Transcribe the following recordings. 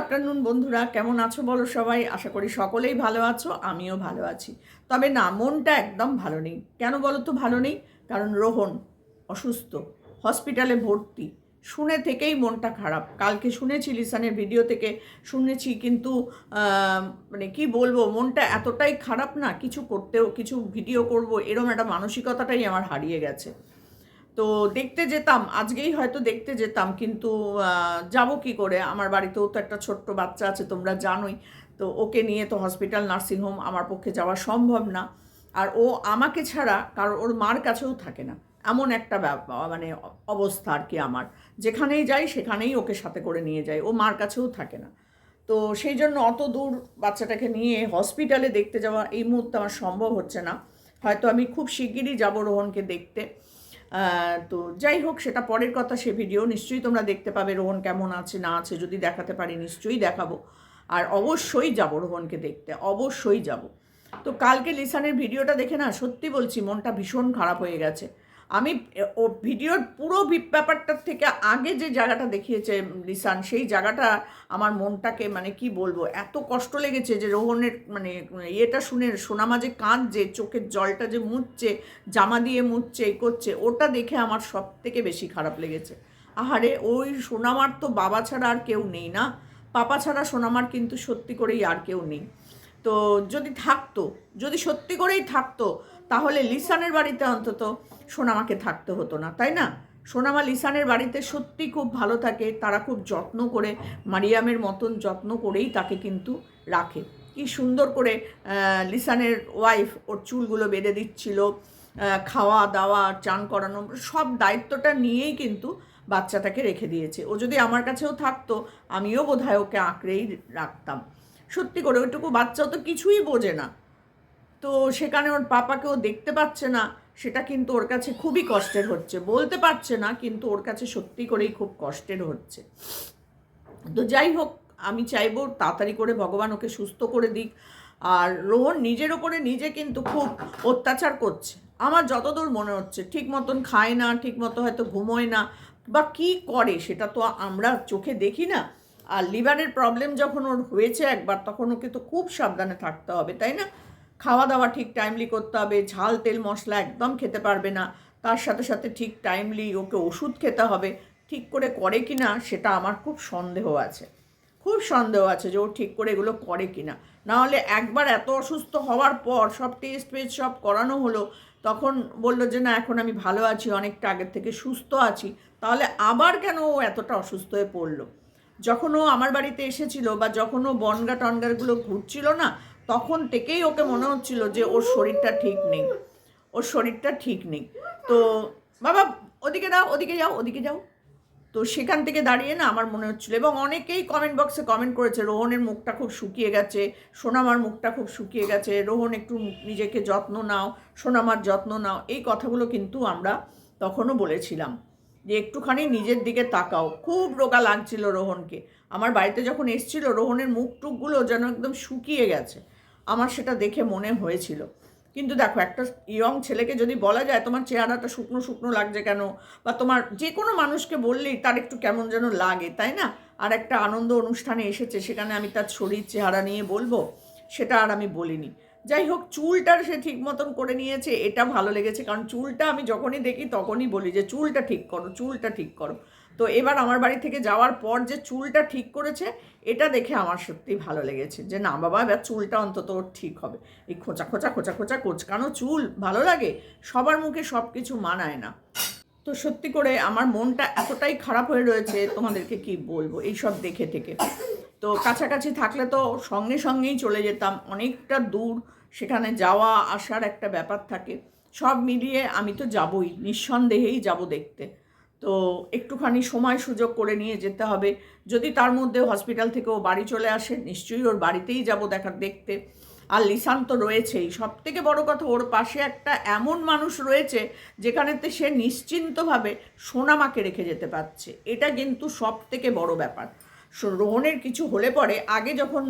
Afternoon বন্ধুরা। কেমন আছো বলো সবাই? আশা করি সকলেই ভালো আছো, আমিও ভালো আছি। তবে না, মনটা একদম ভালো নেই। কেন বলো তো ভালো নেই? কারণ রোহন অসুস্থ, হসপিটালে ভর্তি। শুনে থেকেই মনটা খারাপ। কালকে শুনেছি লিসানের ভিডিও থেকে, শুনেছি কিন্তু মানে কি বলব, মনটা এতটাই খারাপ না, কিছু করতেও, কিছু ভিডিও করব, এরম একটা মানসিকতাটাই আমার হারিয়ে গেছে। তো দেখতে যেতাম, আজকেই হয়তো দেখতে যেতাম, কিন্তু যাব কি করে? আমার বাড়িতেও তো একটা ছোট্ট বাচ্চা আছে, তোমরা জানোই। তো ওকে নিয়ে তো হসপিটাল নার্সিংহোম আমার পক্ষে যাওয়া সম্ভব না। আর ও আমাকে ছাড়া কারণ ওর মার কাছেও থাকে না। এমন একটা মানে অবস্থা আর কি আমার। যেখানেই যাই, সেখানেই ওকে সাথে করে নিয়ে যাই। ও মার কাছেও থাকে না। তো সেই জন্য অত দূর বাচ্চাটাকে নিয়ে হসপিটালে দেখতে যাওয়া এই মুহূর্তে আমার সম্ভব হচ্ছে না। হয়তো আমি খুব শিগগিরই যাব রোহনকে দেখতে। তো যাই হোক, সেটা পরের কথা, সে ভিডিও নিশ্চয়ই তোমরা দেখতে পাবে রোহন কেমন আছে, না আছে, যদি দেখাতে পারি নিশ্চয়ই দেখাবো। আর অবশ্যই যাব রোহনকে দেখতে, অবশ্যই যাব। তো কালকে লিসানের ভিডিওটা দেখে না, সত্যি বলছি মনটা ভীষণ খারাপ হয়ে গেছে। আমি, ও ভিডিওর পুরো ব্যাপারটার থেকে আগে যে জায়গাটা দেখিয়েছে লিসান, সেই জায়গাটা আমার মনটাকে মানে কি বলব, এত কষ্ট লেগেছে যে রোহনের মানে ইয়েটা শুনে, সোনামা যে কাঁদছে, চোখের জলটা যে মুছছে, জামা দিয়ে মুছছে, এই করছে, ওটা দেখে আমার সব থেকে বেশি খারাপ লেগেছে। আহারে, ওই সোনামার তো বাবা ছাড়া আর কেউ নেই না? পাপা ছাড়া সোনামার কিন্তু সত্যি করেই আর কেউ নেই। তো যদি থাকতো, যদি সত্যি করেই থাকতো তাহলে লিসানের বাড়িতে অন্তত সোনামাকে থাকতে হতো না, তাই না? সোনামা লিসানের বাড়িতে সত্যি খুব ভালো থাকে, তারা খুব যত্ন করে, মারিয়ামের মতন যত্ন করেই তাকে কিন্তু রাখে। কি সুন্দর করে লিসানের ওয়াইফ ওর চুলগুলো বেঁধে দিচ্ছিল খাওয়া দাওয়া, চান করানো, সব দায়িত্বটা নিয়েই কিন্তু বাচ্চাটাকে রেখে দিয়েছে। ও যদি আমার কাছেও থাকতো, আমিও বোধহয় ওকে আঁকড়েই রাখতাম। সত্যি করে ওইটুকু বাচ্চাও তো কিছুই বোঝে না। তো সেখানে ওর পাপাকেও দেখতে পাচ্ছে না, সেটা কিন্তু ওর কাছে খুবই কষ্টের হচ্ছে। বলতে পারছে না, কিন্তু ওর কাছে সত্যি করেই খুব কষ্টের হচ্ছে। তো যাই হোক, আমি চাইব তাড়াতাড়ি করে ভগবান ওকে সুস্থ করে দিক। আর রোহন নিজের ওপরে নিজে কিন্তু খুব অত্যাচার করছে। আমার যতদূর মনে হচ্ছে, ঠিক মতন খায় না, ঠিক মতো হয়তো ঘুমোয় না, বা কি করে সেটা তো আমরা চোখে দেখি না। আর লিভারের প্রবলেম যখন ওর হয়েছে একবার, তখন ওকে তো খুব সাবধানে থাকতে হবে, তাই না? খাওয়া দাওয়া ঠিক টাইমলি করতে হবে, ঝাল, তেল, মশলা একদম খেতে পারবে না। তার সাথে সাথে ঠিক টাইমলি ওকে ওষুধ খেতে হবে। ঠিক করে করে কি না সেটা আমার খুব সন্দেহ আছে। খুব সন্দেহ আছে যে ও ঠিক করে এগুলো করে কি না। নাহলে একবার এত অসুস্থ হওয়ার পর সব টেস্ট ফেস্ট সব করানো হলো, তখন বলল যে না, এখন আমি ভালো আছি, অনেকটা আগের থেকে সুস্থ আছি। তাহলে আবার কেন ও এতটা অসুস্থ হয়ে পড়ল? যখন ও আমার বাড়িতে এসেছিল বা যখন ও বনগা টনগারগুলো ঘুরছিল না তখন থেকেই ওকে মনে হচ্ছিল যে ওর শরীরটা ঠিক নেই। ওর শরীরটা ঠিক নেই। তো বাবা, ওদিকে দাও ওদিকে যাও ওদিকে যাও। তো সেখান থেকে দাঁড়িয়ে না আমার মনে হচ্ছিল এবং অনেকেই কমেন্ট বক্সে কমেন্ট করেছে, রোহনের মুখটা খুব শুকিয়ে গেছে, সোনামার মুখটা খুব শুকিয়ে গেছে, রোহন একটু নিজেকে যত্ন নাও, সোনামার যত্ন নাও। এই কথাগুলো কিন্তু আমরা তখনও বলেছিলাম যে একটুখানি নিজের দিকে তাকাও। খুব রোগা লাগছিল রোহনকে। আমার বাড়িতে যখন এসছিল, রোহনের মুখ টুকগুলো যেন একদম শুকিয়ে গেছে। আমার সেটা দেখে মনে হয়েছিল। কিন্তু দেখো, একটা ইয়ং ছেলেকে যদি বলা যায়, তোমার চেহারাটা শুকনো শুকনো লাগছে কেন? বা তোমার যে কোনো মানুষকে বললেই তার একটু কেমন যেন লাগে, তাই না? আর একটা আনন্দ অনুষ্ঠানে এসেছে, সেখানে আমি তার শরীর চেহারা নিয়ে বলব, সেটা আর আমি বলিনি। যাই হোক চুলটার সে ঠিক মতন করে নিয়েছে, এটা ভালো লেগেছে, কারণ চুলটা আমি যখনই দেখি তখনই বলি যে, চুলটা ঠিক করো, চুলটা ঠিক করো। তো এবার আমার বাড়ি থেকে যাওয়ার পর যে চুলটা ঠিক করেছে, এটা দেখে আমার সত্যিই ভালো লেগেছে। যে না বাবা, এবার চুলটা অন্তত ঠিক হবে। এই খোঁচা খোঁচা খোঁচা খোঁচা কোচকানো চুল ভালো লাগে? সবার মুখে সব কিছু মানায় না। তো সত্যি করে আমার মনটা এতটাই খারাপ হয়ে রয়েছে, তোমাদেরকে কি বলব? এই সব দেখে থেকে। তো কাছাকাছি থাকলে তো সঙ্গে সঙ্গেই চলে যেতাম। অনেকটা দূর সেখানে যাওয়া আসার একটা ব্যাপার থাকে। সব মিলিয়ে আমি তো যাবই, নিঃসন্দেহেই যাব দেখতে। তো একটুখানি সময় সুযোগ করে নিয়ে যেতে হবে। যদি তার মধ্যে হসপিটাল থেকে ও বাড়ি চলে আসে, নিশ্চয়ই ওর বাড়িতেই যাব দেখার দেখতে। আর লিসান তো রয়েছেই। সব থেকে বড় কথা, ওর পাশে একটা এমন মানুষ রয়েছে যেখানেতে সে নিশ্চিন্তভাবে সোনামাকে রেখে যেতে পারছে। এটা কিন্তু সব থেকে বড় ব্যাপার। রোহনের কিছু হলে পরে, আগে যখন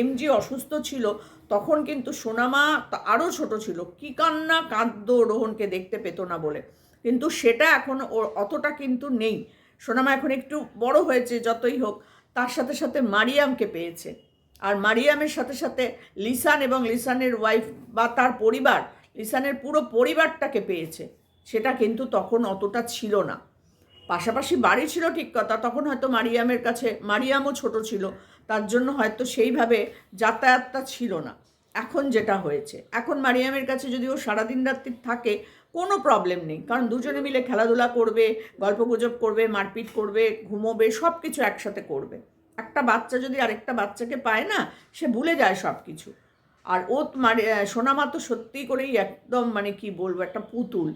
এমজি অসুস্থ ছিল, তখন কিন্তু সোনামা আরও ছোট ছিল। কি কান্না কাঁদ্য রোহনকে দেখতে পেত না বলে। কিন্তু সেটা এখন ওর অতটা কিন্তু নেই। সোনামা এখন একটু বড় হয়েছে, যতই হোক, তার সাথে সাথে মারিয়ামকে পেয়েছে। আর মারিয়ামের সাথে সাথে লিসান এবং লিসানের ওয়াইফ বা তার পরিবার, লিসানের পুরো পরিবারটাকে পেয়েছে। সেটা কিন্তু তখন অতটা ছিল না। পাশাপাশি বাড়ি ছিল ঠিক কথা, তখন হয়তো মারিয়ামের কাছে, মারিয়ামও ছোট ছিল, তার জন্য হয়তো সেইভাবে যাতায়াতটা ছিল না। এখন যেটা হয়েছে। এখন মারিয়ামের কাছে যদি ও সারাদিন রাত্রি থাকে, কোনো প্রবলেম নেই। কারণ দুজনে মিলে খেলাধুলা করবে, গল্পগুজব করবে, মারপিট করবে, ঘুমোবে সব কিছু একসাথে করবে। একটা বাচ্চা যদি আরেকটা বাচ্চাকে পায় না, সে ভুলে যায় সব কিছু আর ও মানে সোনামা তো সত্যি করেই একদম মানে কি বলব, একটা পুতুল।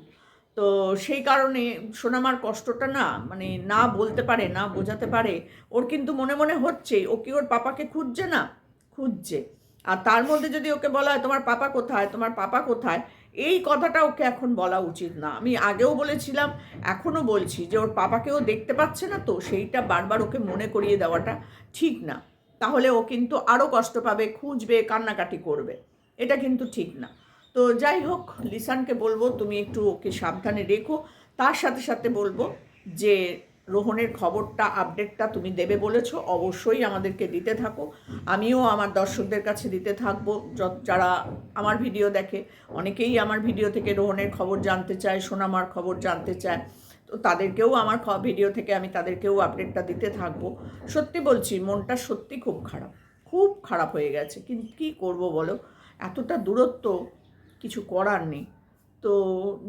তো সেই কারণে সোনামার কষ্টটা না মানে না বলতে পারে, না বোঝাতে পারে, ওর কিন্তু মনে মনে হচ্ছে ও কি ওর পাপাকে খুঁজছে না? খুঁজছে। আর তার মধ্যে যদি ওকে বলা হয়, তোমার পাপা কোথায়? তোমার পাপা কোথায়? এই কথাটা ওকে এখন বলা উচিত না। আমি আগেও বলেছিলাম, এখনও বলছি যে ওর পাপাকেও দেখতে পাচ্ছে না তো, সেইটা বারবার ওকে মনে করিয়ে দেওয়াটা ঠিক না। তাহলে ও কিন্তু আরও কষ্ট পাবে, খুঁজবে, কান্নাকাটি করবে। এটা কিন্তু ঠিক না। তো যাই হোক, লিসানকে বলব, তুমি একটু ওকে সাবধানে রেখো। তার সাথে সাথে বলব যে রোহনের খবরটা আপডেটটা তুমি দেবে বলেছ, অবশ্যই আমাদেরকে দিতে থাকো। আমিও আমার দর্শকদের কাছে দিতে থাকব। যারা আমার ভিডিও দেখে, অনেকেই আমার ভিডিও থেকে রোহণের খবর জানতে চায়, সোনামার খবর জানতে চায়, তো তাদেরকেও আমার ভিডিও থেকে আমি তাদেরকেও আপডেটটা দিতে থাকব। সত্যি বলছি, মনটা সত্যি খুব খারাপ খুব খারাপ হয়ে গেছে। কিন্তু কী করব বলো? এতটা দূরত্ব কিছু করার নেই। তো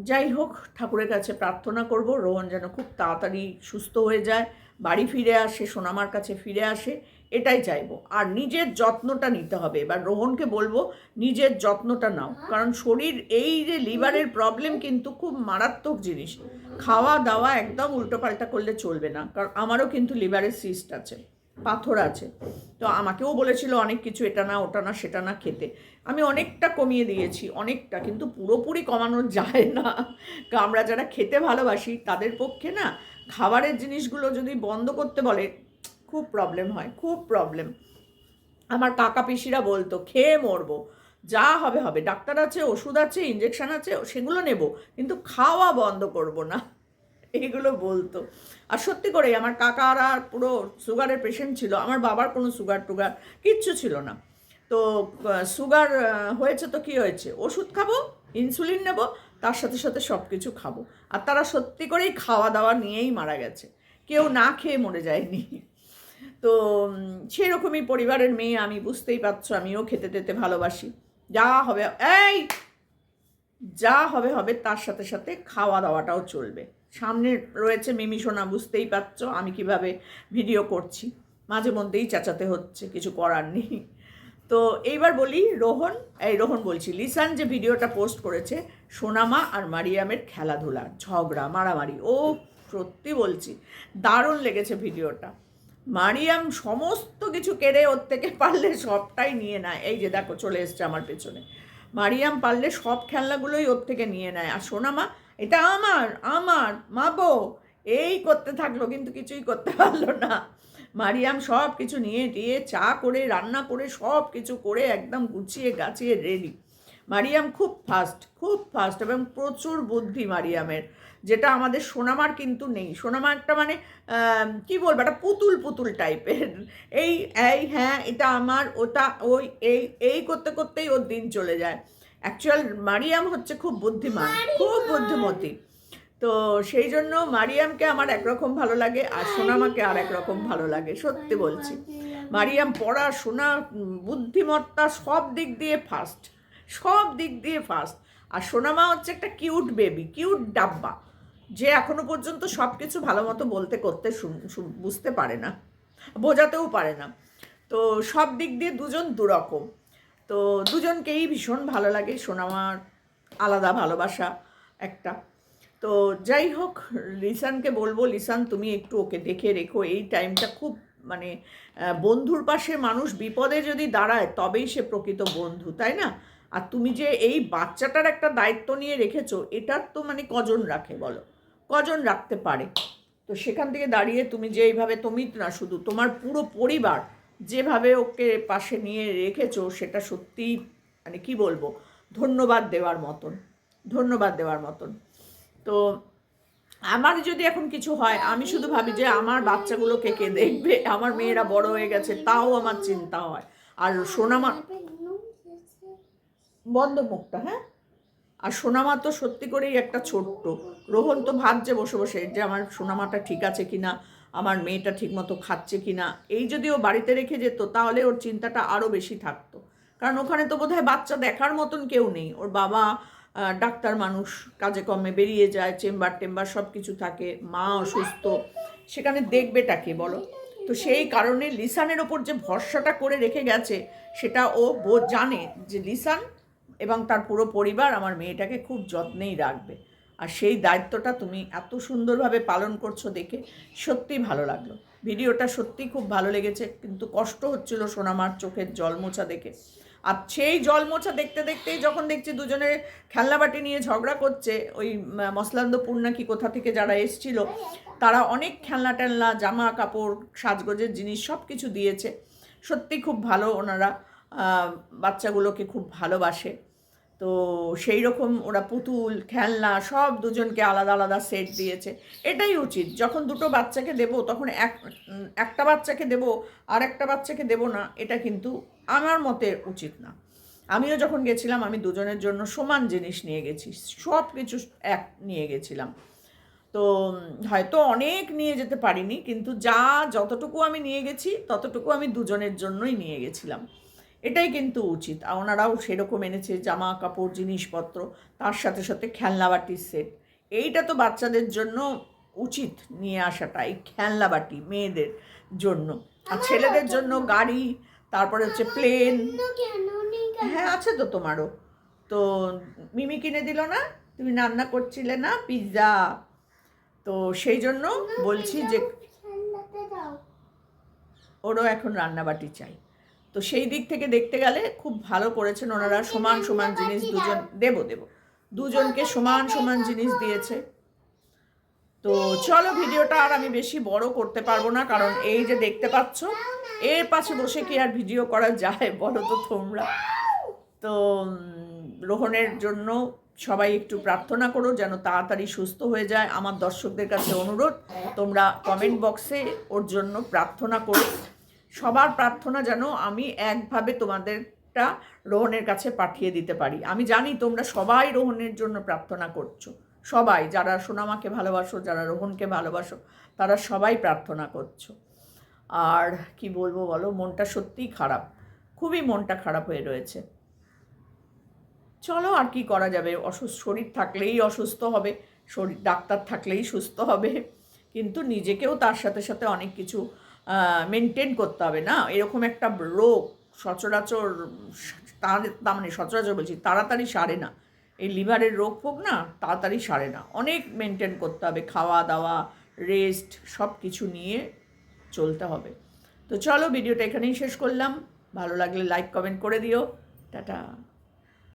যাই হোক, ঠাকুরের কাছে প্রার্থনা করব, রোহন যেন খুব তাড়াতাড়ি সুস্থ হয়ে যায়, বাড়ি ফিরে আসে, সোনামার কাছে ফিরে আসে, এটাই চাইব। আর নিজের যত্নটা নিতে হবে। এবার রোহনকে বলব, নিজের যত্নটা নাও। কারণ শরীর, এই যে লিভারের প্রবলেম কিন্তু খুব মারাত্মক জিনিস। খাওয়া দাওয়া একদম উল্টোপাল্টা করলে চলবে না। কারণ আমারও কিন্তু লিভারের সিস্ট আছে। পাথর আছে। তো আমাকেও বলেছিল অনেক কিছু, এটা না, ওটা না, সেটা না খেতে। আমি অনেকটা কমিয়ে দিয়েছি, অনেকটা, কিন্তু পুরোপুরি কমানো যায় না। আমরা যারা খেতে ভালোবাসি, তাদের পক্ষে না, খাবারের জিনিসগুলো যদি বন্ধ করতে বলে, খুব প্রবলেম হয়, খুব প্রবলেম আমার কাকা পিসিরা বলতো, খেয়ে মরবো, যা হবে হবে। ডাক্তার আছে, ওষুধ আছে ইঞ্জেকশন আছে, সেগুলো নেব, কিন্তু খাওয়া বন্ধ করব না। এগুলো বলতো। আর সত্যি করে আমার কাকারা পুরো সুগারের পেশেন্ট ছিল, আমার বাবার কোনো সুগার টুগার কিচ্ছু ছিল না। তো সুগার হয়েছে তো কি হয়েছে? ওষুধ খাব ইনসুলিন নেব, তার সাথে সাথে সব কিছু খাব। আর তারা সত্যি করেই খাওয়া দাওয়া নিয়েই মারা গেছে। কেউ না খেয়ে মরে যায়নি। তো সেরকমই পরিবারের মেয়ে, আমি বুঝতেই পারছ, আমিও খেতে টেতে ভালোবাসি। যা হবে, এই, যা হবে হবে, তার সাথে সাথে খাওয়া দাওয়াটাও চলবে। সামনে রয়েছে মিমি সোনা, বুঝতেই পারছ আমি কীভাবে ভিডিও করছি। মাঝে মধ্যেই চেঁচাতে হচ্ছে, কিছু করার নেই। তো এইবার বলি রোহন, এই রোহন বলছি, লিসান যে ভিডিওটা পোস্ট করেছে, সোনামা আর মারিয়ামের খেলাধুলা, ঝগড়া, মারামারি, ও সত্যি বলছি, দারুণ লেগেছে ভিডিওটা। মারিয়াম সমস্ত কিছু কেড়ে ওর থেকে পারলে সবটাই নিয়ে নেয়। এই যে দেখো, চলে এসছে আমার পেছনে। মারিয়াম পারলে সব খেলনাগুলোই ওর থেকে নিয়ে নেয়। আর সোনামা এটা আমার আমার মাবো এই করতে থাকল কিন্তু কিছুই করতে পারল না। মারিয়াম সব কিছু নিয়ে দিয়ে চা করে, রান্না করে সব কিছু করে একদম গুছিয়ে গাছিয়ে রেডি মারিয়াম খুব ফাস্ট খুব ফাস্ট এবং প্রচুর বুদ্ধি মারিয়ামের, যেটা আমাদের সোনামার কিন্তু নেই। সোনামারটা মানে কি বলব, একটা পুতুল পুতুল টাইপের এই এই হ্যাঁ এটা আমার, ওটা ওই, এই এই করতে করতেই ওর দিন চলে যায়। অ্যাকচুয়াল মারিয়াম হচ্ছে খুব বুদ্ধিমান খুব বুদ্ধিমতী। তো সেই জন্য মারিয়ামকে আমার একরকম ভালো লাগে আর সোনামাকে আর একরকম ভালো লাগে সত্যি বলছি। মারিয়াম পড়াশোনা বুদ্ধিমত্তা সব দিক দিয়ে ফার্স্ট সব দিক দিয়ে ফার্স্ট আর সোনামা হচ্ছে একটা কিউট বেবি কিউট ডাব্বা। যে এখনও পর্যন্ত সব কিছু ভালো মতো বলতে করতে বুঝতে পারে না বোঝাতেও পারে না। তো সব দিক দিয়ে দুজন দুরকম। তো দুজনকেই ভীষণ ভালো লাগে, সোনামার আলাদা ভালোবাসা একটা। তো যাই হোক, লিসানকে বলব, লিসান তুমি একটু ওকে দেখে রেখো, এই টাইমটা খুব মানে বন্ধুর পাশে মানুষ বিপদে যদি দাঁড়ায়, তবেই সে প্রকৃত বন্ধু, তাই না? আর তুমি যে এই বাচ্চাটার একটা দায়িত্ব নিয়ে রেখেছো এটার তো মানে কজন রাখে বলো? কজন রাখতে পারে? তো সেখান থেকে দাঁড়িয়ে তুমি যে এইভাবে, তুমি না শুধু তোমার পুরো পরিবার যেভাবে ওকে পাশে নিয়ে রেখেছো, সেটা সত্যিই মানে কি বলব, ধন্যবাদ দেওয়ার মতন, ধন্যবাদ দেওয়ার মতন। তো আমার যদি এখন কিছু হয়, আমি শুধু ভাবি যে আমার বাচ্চাগুলোকে কে কে দেখবে, আমার মেয়েরা বড় হয়ে গেছে, তাও আমার চিন্তা হয়। আর সোনামা বন্ধ মুখটা হ্যাঁ? আর সোনামা তো সত্যি করেই একটা ছোট্ট। রোহন তো ভাবছে বসে বসে যে আমার সোনামাটা ঠিক আছে কিনা। আমার মেয়েটা ঠিকমতো খাচ্ছে কি না এই যদি ও বাড়িতে রেখে যেত, তাহলে ওর চিন্তাটা আরও বেশি থাকতো। কারণ ওখানে তো বোধহয় বাচ্চা দেখার মতন কেউ নেই। ওর বাবা ডাক্তার মানুষ, কাজে কমে বেরিয়ে যায়, চেম্বার টেম্বার সব কিছু থাকে, মা অসুস্থ, সেখানে দেখবেটাকে বলো? তো সেই কারণে লিসানের ওপর যে ভরসাটা করে রেখে গেছে, সেটা ও জানে যে লিসান এবং তার পুরো পরিবার আমার মেয়েটাকে খুব যত্নেই রাখবে। আর সেই দায়িত্বটা তুমি এত সুন্দরভাবে পালন করছ দেখে সত্যিই ভালো লাগল। ভিডিওটা সত্যি খুব ভালো লেগেছে, কিন্তু কষ্ট হচ্ছিল সোনামার চোখের জল মোছা দেখে। আর সেই জল মোছা দেখতে দেখতেই যখন দেখছি দুজনে খেলনাবাটি নিয়ে ঝগড়া করছে, ওই মসলান্দপুর নাকি কোথা থেকে যারা এসছিল, তারা অনেক খেলনা টেলনা, জামা কাপড়, সাজগোজের জিনিস সব কিছু দিয়েছে। সত্যি খুব ভালো ওনারা বাচ্চাগুলোকে খুব ভালোবাসে। তো সেই রকম ওরা পুতুল, খেলনা সব দুজনকে আলাদা আলাদা সেট দিয়েছে। এটাই উচিত। যখন দুটো বাচ্চাকে দেব, তখন এক একটা বাচ্চাকে দেব আর একটা বাচ্চাকে দেব না, এটা কিন্তু আমার মতে উচিত না। আমিও যখন গেছিলাম, আমি দুজনের জন্য সমান জিনিস নিয়ে গেছি, সব কিছু এক নিয়ে গেছিলাম। তো, হয়তো অনেক নিয়ে যেতে পারিনি, কিন্তু যা যতটুকু আমি নিয়ে গেছি, ততটুকু আমি দুজনের জন্যই নিয়ে গেছিলাম। এটাই কিন্তু উচিত। আর ওনারাও সেরকম এনেছে জামা কাপড় জিনিসপত্র তার সাথে সাথে খেলনাবাটির সেট এইটা তো বাচ্চাদের জন্য উচিত নিয়ে আসাটা এই খেলনাবাটি মেয়েদের জন্য। আর ছেলেদের জন্য গাড়ি তারপরে হচ্ছে প্লেন হ্যাঁ আছে তো তোমারও। তো মিমি কিনে দিল না? তুমি রান্না করছিলে না? পিৎজা তো সেই জন্য বলছি যে ওরও এখন রান্নাবাটি চাই। তো সেই দিক থেকে দেখতে গেলে খুব ভালো করেছেন ওনারা। সমান সমান জিনিস দুজন দেব দেব। দুজনকে সমান সমান জিনিস দিয়েছে। তো চলো ভিডিওটা আর আমি বেশি বড় করতে পারব না কারণ এই যে দেখতে পাচ্ছ এর পাশে বসে কি আর ভিডিও করা যায় বলো তো তোমরা? তো উম, রোহনের জন্য সবাই একটু প্রার্থনা করো যেন তাড়াতাড়ি সুস্থ হয়ে যায়। আমার দর্শকদের কাছে অনুরোধ তোমরা কমেন্ট বক্সে ওর জন্য প্রার্থনা করো। সবার প্রার্থনা যেন আমি একভাবে তোমাদেরটা রোহনের কাছে পাঠিয়ে দিতে পারি। আমি জানি তোমরা সবাই রোহনের জন্য প্রার্থনা করছ। সবাই, যারা সোনামাকে ভালোবাসো, যারা রোহনকে ভালোবাসো, তারা সবাই প্রার্থনা করছ। আর কি বলব বলো, মনটা সত্যিই খারাপ। খুবই মনটা খারাপ হয়ে রয়েছে। চলো আর কি করা যাবে? অসুস্থ, শরীর থাকলেই অসুস্থ হবে, শরীর, ডাক্তার থাকলেই সুস্থ হবে। কিন্তু নিজেকেও তার সাথে সাথে অনেক কিছু মেনটেন করতে হবে না? এরকম একটা রোগ সচরাচর তার মানে সচরাচর বলছি, তাড়াতাড়ি সারে না। এই লিভারের রোগ ফোগ না, তাড়াতাড়ি সারে না। অনেক মেনটেন করতে হবে, খাওয়া দাওয়া রেস্ট সব কিছু নিয়ে চলতে হবে। তো চলো, ভিডিওটা এখানেই শেষ করলাম। ভালো লাগলে লাইক কমেন্ট করে দিও। টাটা।